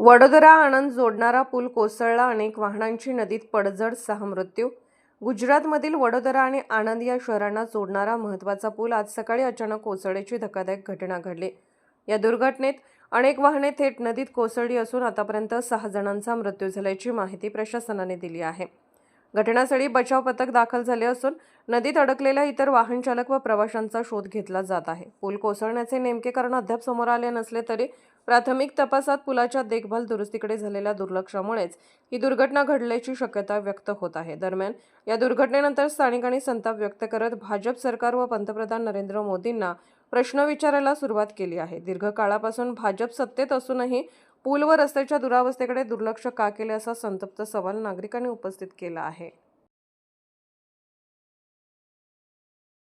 वडोदरा आणंद जोडणारा पूल कोसळला. अनेक वाहनांची नदीत पडझड सहा मृत्यू. गुजरातमधील वडोदरा आणि आणंद या शहरांना जोडणारा महत्त्वाचा पूल आज सकाळी अचानक कोसळल्याची धक्कादायक घटना घडली. या दुर्घटनेत अनेक वाहने थेट नदीत कोसळली असून आतापर्यंत सहा जणांचा मृत्यू झाल्याची माहिती प्रशासनाने दिली आहे. घटनास्थळी बचाव पथक दाखल झाले असून नदीत अडकलेल्या इतर वाहन चालक व प्रवाशांचा शोध घेतला जात आहे. पूल कोसळण्याचे नेमके कारण अद्याप समोर आले नसले तरी प्राथमिक तपासात पुलाच्या देखभाल दुरुस्तीकडे झालेल्या दुर्लक्षामुळेच ही दुर्घटना घडल्याची शक्यता व्यक्त होत आहे. दरम्यान या दुर्घटनेनंतर स्थानिकांनी संताप व्यक्त करत भाजप सरकार व पंतप्रधान नरेंद्र मोदींना प्रश्न विचारायला सुरुवात केली आहे. दीर्घकाळापासून भाजप सत्तेत असूनही पूल व रस्त्याच्या दुरावस्थेकडे दुर्लक्ष का केले असा संतप्त सवाल नागरिकांनी उपस्थित केला आहे.